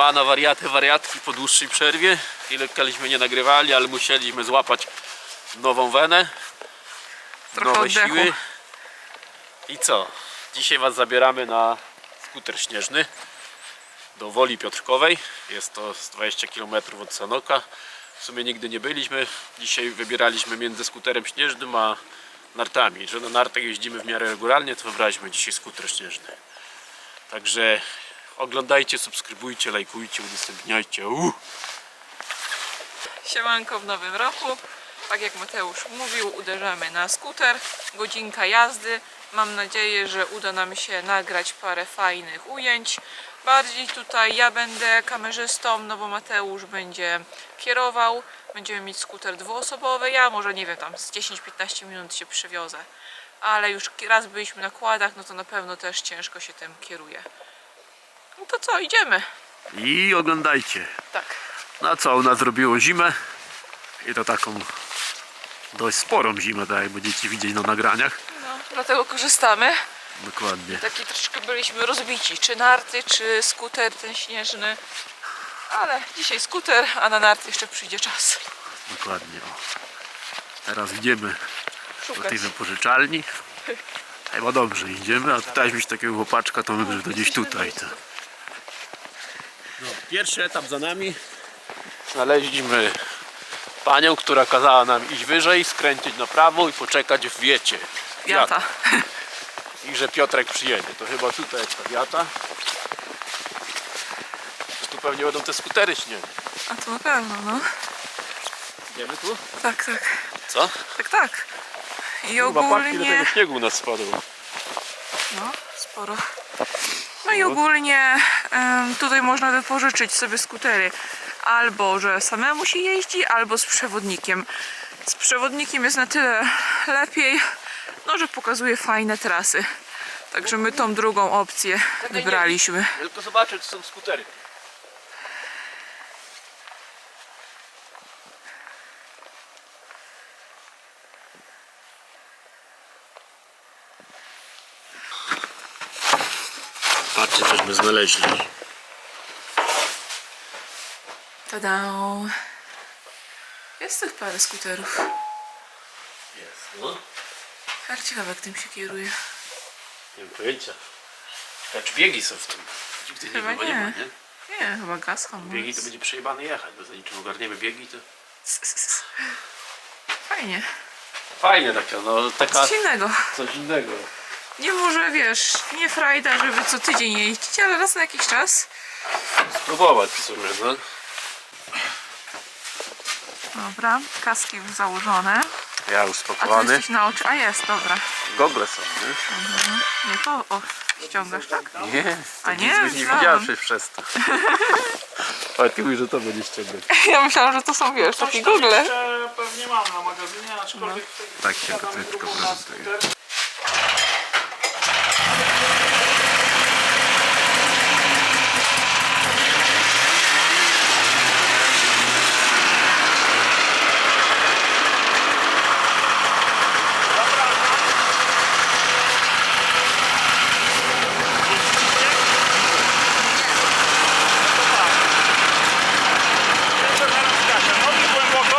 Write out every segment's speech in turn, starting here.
Siemano wariaty, wariatki po dłuższej przerwie. Ilekaliśmy nie nagrywali, ale musieliśmy złapać nową wenę. Trochę nowe oddechu. siły. I co? Dzisiaj Was zabieramy na skuter śnieżny do Woli Piotrkowej. Jest to z 20 km od Sanoka. W sumie nigdy nie byliśmy. Dzisiaj wybieraliśmy między skuterem śnieżnym a nartami. Że na nartach jeździmy w miarę regularnie, to wybraliśmy dzisiaj skuter śnieżny. Także oglądajcie, subskrybujcie, lajkujcie, udostępniajcie. Uh! Siemanko w nowym roku. Tak jak Mateusz mówił, uderzamy na skuter. Godzinka jazdy. Mam nadzieję, że uda nam się nagrać parę fajnych ujęć. Bardziej tutaj ja będę kamerzystą, no bo Mateusz będzie kierował. Będziemy mieć skuter dwuosobowy. Ja może nie wiem, tam z 10-15 minut się przywiozę. Ale już raz byliśmy na kładach, no to na pewno też ciężko się tym kieruje. No to co, idziemy. I oglądajcie. Tak. Na co u nas zrobiło zimę i to taką dość sporą zimę, tak jak będziecie widzieć na nagraniach. No, dlatego korzystamy. Dokładnie. Taki troszkę byliśmy rozbici, czy narty, czy skuter ten śnieżny. Ale dzisiaj skuter, a na narty jeszcze przyjdzie czas. Dokładnie. O. Teraz idziemy do Szukać. tej wypożyczalni. Chyba dobrze idziemy, a tutaj mieć takiego chłopaczka, to my, że to gdzieś tutaj. To. Pierwszy etap za nami. Znaleźliśmy panią, która kazała nam iść wyżej, skręcić na prawo i poczekać w wiecie. Wiata. I że Piotrek przyjedzie. To chyba tutaj jest ta wiata. Tu pewnie będą te skutery śniegu. A to na pewno, no. Idziemy tu? Tak, tak. Co? Tak, tak. I Chyba ile ogólnie... tego śniegu u nas spadło. No, sporo. No i ogólnie tutaj można wypożyczyć sobie skutery. Albo, że samemu się jeździ, albo z przewodnikiem. Z przewodnikiem jest na tyle lepiej, no, że pokazuje fajne trasy. Także my tą drugą opcję wybraliśmy. Tylko zobaczę, czy są skutery. Patrzcie, cośmy znaleźli. Tada! Jest tych parę skuterów. Jest, no. Tak ciekawe jak tym się kieruje. Nie mam pojęcia. Lecz biegi są w tym. Nigdy nie, Chyba chyba nie. ma, nie. nie? Nie, chyba gaz hamulec. Biegi to będzie przejebane jechać, bo za niczym ogarniemy biegi to... Fajnie. Fajnie taka, no taka... Coś innego. Coś innego. Nie może, wiesz, nie frajda, żeby co tydzień jeździć, ale raz na jakiś czas. Spróbować w sumie, no. Dobra, kaski już założone. Ja już A tu spakowany. jesteś na oczy. A jest, dobra. Gogle są, nie? Nie to, o, ściągasz, tak? Nie, A to nie? nic byś nie widziała przecież przez to. Ale ty mówisz, że to będzie ściągać. Ja myślałam, że to są, wiesz, takie gogle. Jeszcze pewnie mam na magazynie, aczkolwiek no. Tak się kotlecko prezentuje. Jeszcze zaraz skaczę. Nogi głęboko.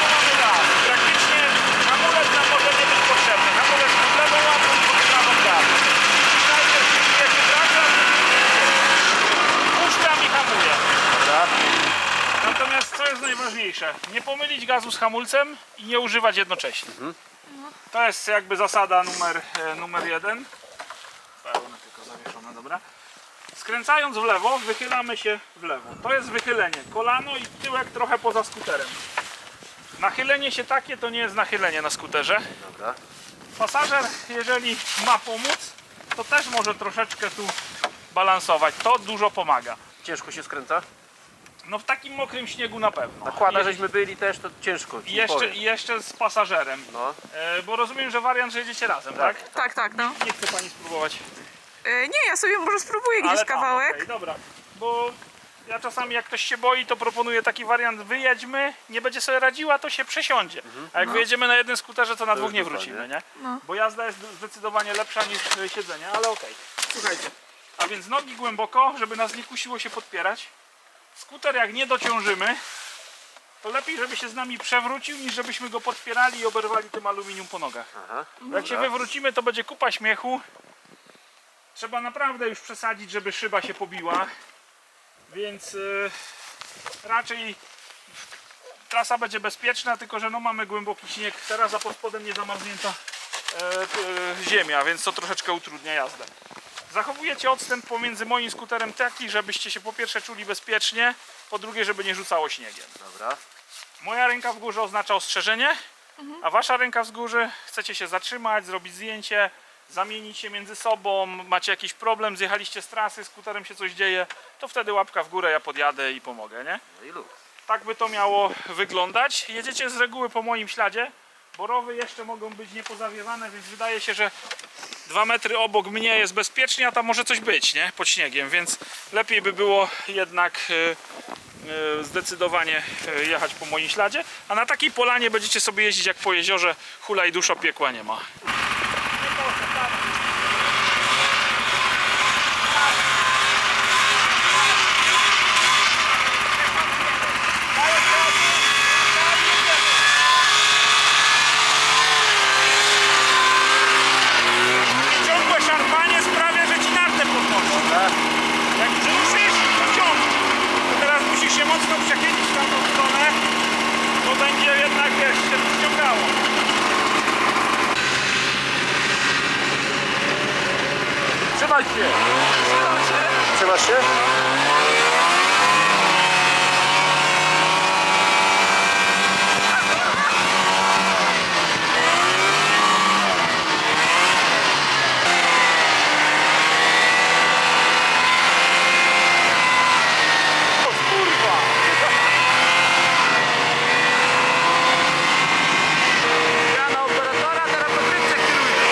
To mamy gaz. Praktycznie hamulec nam może nie być potrzebny. Hamulec pod lewą łapą, pod prawą gaz. Najpierw jeśli wraca, puszczam i hamuję. Natomiast co jest najważniejsze? Nie pomylić gazu z hamulcem i nie używać jednocześnie. To jest jakby zasada numer, e, numer jeden. Pełne tylko zawieszone, dobra. Skręcając w lewo, wychylamy się w lewo. To jest wychylenie. Kolano i tyłek trochę poza skuterem. Nachylenie się takie to nie jest nachylenie na skuterze. Dobra. Pasażer, jeżeli ma pomóc, to też może troszeczkę tu balansować. To dużo pomaga. Ciężko się skręca? No w takim mokrym śniegu na pewno. Nakłada, Je- żeśmy byli też, to ciężko. ci I jeszcze, powiem. jeszcze z pasażerem. No. E, bo rozumiem, że wariant, że jedziecie razem, tak? Tak, tak, no. Nie chce pani spróbować. E, nie, ja sobie może spróbuję gdzieś tam, kawałek. okej, dobra, bo ja czasami jak ktoś się boi, to proponuję taki wariant, wyjedźmy, nie będzie sobie radziła, to się przesiądzie. A jak wyjedziemy na jednym skuterze, to na dwóch już nie dupa, wrócimy, nie? nie? No. Bo jazda jest zdecydowanie lepsza niż siedzenie, ale okej. Słuchajcie, a więc nogi głęboko, żeby nas nie kusiło się podpierać. Skuter jak nie dociążymy, to lepiej, żeby się z nami przewrócił, niż żebyśmy go podpierali i oberwali tym aluminium po nogach. Aha. Jak się wywrócimy, to będzie kupa śmiechu. Trzeba naprawdę już przesadzić, żeby szyba się pobiła. Więc y, raczej trasa będzie bezpieczna, tylko że no mamy głęboki śnieg. Teraz a pod spodem nie zamarznięta e, e, ziemia, więc to troszeczkę utrudnia jazdę. Zachowujecie odstęp pomiędzy moim skuterem taki, żebyście się po pierwsze czuli bezpiecznie, po drugie, żeby nie rzucało śniegiem. Dobra. Moja ręka w górze oznacza ostrzeżenie, a wasza ręka wzgórze chcecie się zatrzymać, zrobić zdjęcie, zamienić się między sobą, macie jakiś problem, zjechaliście z trasy, skuterem się coś dzieje, to wtedy łapka w górę, ja podjadę i pomogę, nie? No i luz. Tak by to miało wyglądać. Jedziecie z reguły po moim śladzie. Borowy jeszcze mogą być niepozawiewane, więc wydaje się, że dwa metry obok mnie jest bezpiecznie, a tam może coś być, nie? Pod śniegiem, więc lepiej by było jednak y, y, zdecydowanie y, jechać po moim śladzie. A na takiej polanie będziecie sobie jeździć jak po jeziorze, hula i dusza piekła nie ma. Ciągłe szarpanie sprawia, że ci nartę podnosi. Jak ruszysz, to ciągnie. To teraz musisz się mocno przechylić w tamtą stronę, bo będzie jednak, wiesz, się to ściągało. Trzymaj się! Trzymasz się? Kurwa! Ja na operatora, teraz Patrycja kieruje.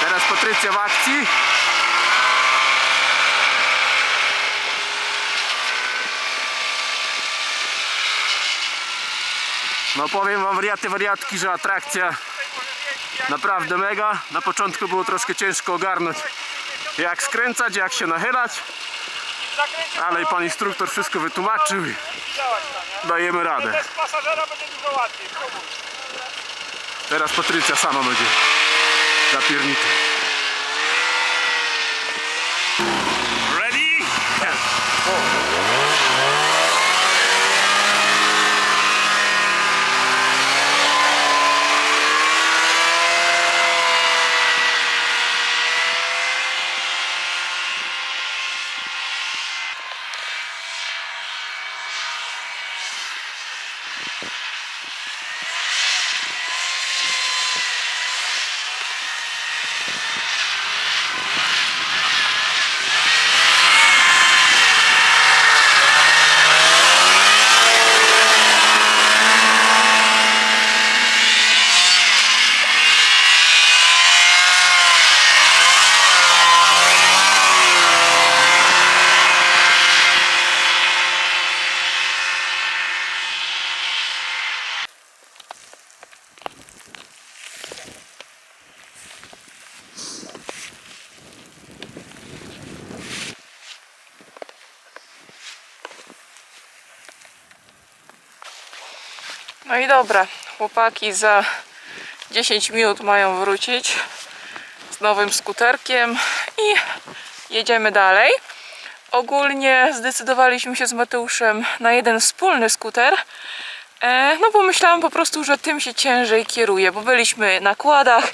Teraz Patrycja w akcji. No powiem wam wariaty, wariatki, że atrakcja naprawdę mega. Na początku było troszkę ciężko ogarnąć jak skręcać, jak się nachylać, ale i pan instruktor wszystko wytłumaczył i dajemy radę. Bez pasażera będzie dużo. Teraz Patrycja sama będzie zapierniczy. Oh. No i dobra, chłopaki za 10 minut mają wrócić z nowym skuterkiem i jedziemy dalej. Ogólnie zdecydowaliśmy się z Mateuszem na jeden wspólny skuter, e, no bo myślałam po prostu, że tym się ciężej kieruje, bo byliśmy na kładach,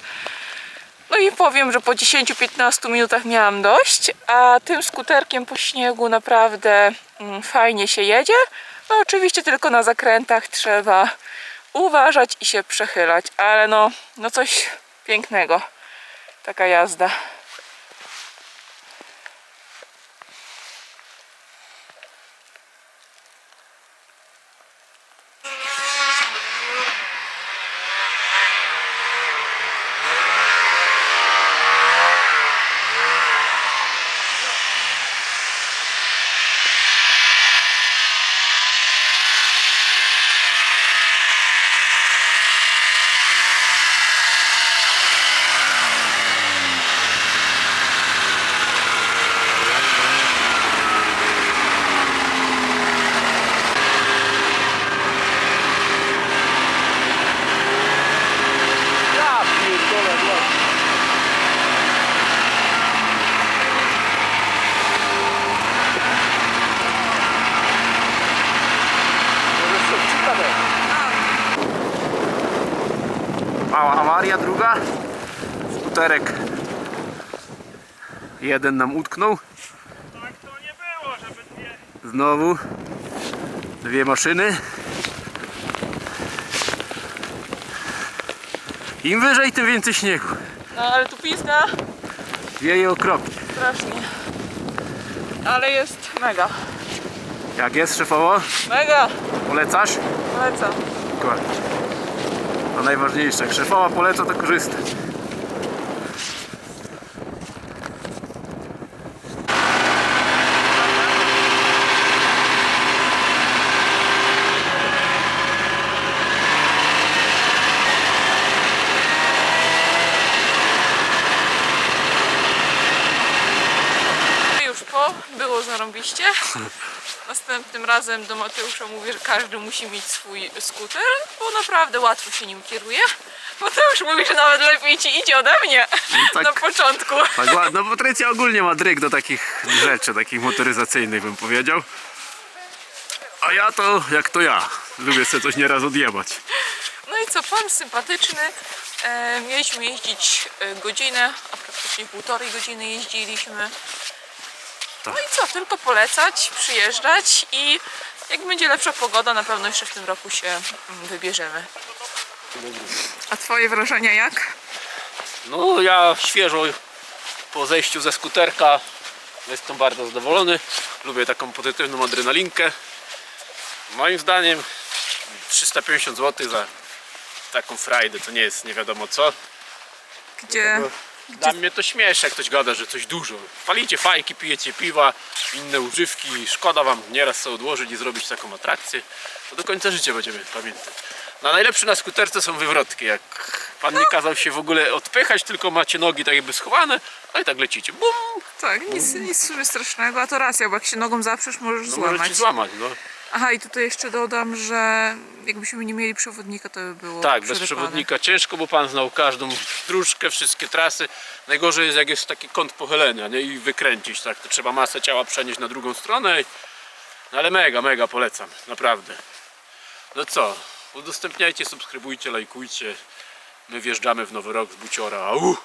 no i powiem, że po 10-15 minutach miałam dość, a tym skuterkiem po śniegu naprawdę mm, fajnie się jedzie. No oczywiście tylko na zakrętach trzeba uważać i się przechylać, ale no, no coś pięknego taka jazda. Jeden nam utknął. Tak to nie było, żeby dwie... Znowu dwie maszyny. Im wyżej, tym więcej śniegu. No ale tu pizda Wieje okropnie. strasznie. Ale jest mega. Jak jest szefowo? Mega! Polecasz? Polecam. Dokładnie. To najważniejsze. Jak szefowa poleca, to korzystać. Już po, zarąbiście. Następnym razem do Mateusza mówię, że każdy musi mieć swój skuter, bo naprawdę łatwo się nim kieruje. Mateusz mówi, że nawet lepiej ci idzie ode mnie tak. na początku. Tak, no Patrycja ogólnie ma dryg do takich rzeczy, takich motoryzacyjnych bym powiedział. A ja to, jak to ja, lubię sobie coś nieraz odjebać. No i co, pan sympatyczny. E, mieliśmy jeździć e, godzinę, a praktycznie półtorej godziny jeździliśmy. No i co, tylko polecać, przyjeżdżać i jak będzie lepsza pogoda, na pewno jeszcze w tym roku się mm, wybierzemy. A twoje wrażenia jak? No ja świeżo po zejściu ze skuterka jestem bardzo zadowolony. Lubię taką pozytywną adrenalinkę. Moim zdaniem 350 zł za taką frajdę to nie jest nie wiadomo co. Gdzie Dla mnie to śmieszne, jak ktoś gada, że coś dużo. Palicie fajki, pijecie piwa, inne używki. Szkoda wam nieraz sobie odłożyć i zrobić taką atrakcję. To do końca życia będziemy pamiętać. No, najlepsze na skuterce są wywrotki. Jak pan nie kazał się w ogóle odpychać, tylko macie nogi tak jakby schowane, no i tak lecicie. Bum! Tak, nic, nic w sumie strasznego, a to racja, bo jak się nogą zaprzesz, możesz No złamać. możecie złamać, no. Aha, i tutaj jeszcze dodam, że jakbyśmy nie mieli przewodnika, to by było Tak, bez przerypane. przewodnika ciężko, bo pan znał każdą dróżkę, wszystkie trasy. Najgorzej jest jak jest taki kąt pochylenia nie? i wykręcić, tak, to trzeba masę ciała przenieść na drugą stronę. i- No ale mega, mega polecam, naprawdę. No co, udostępniajcie, subskrybujcie, lajkujcie. My wjeżdżamy w nowy rok z buciora. Au!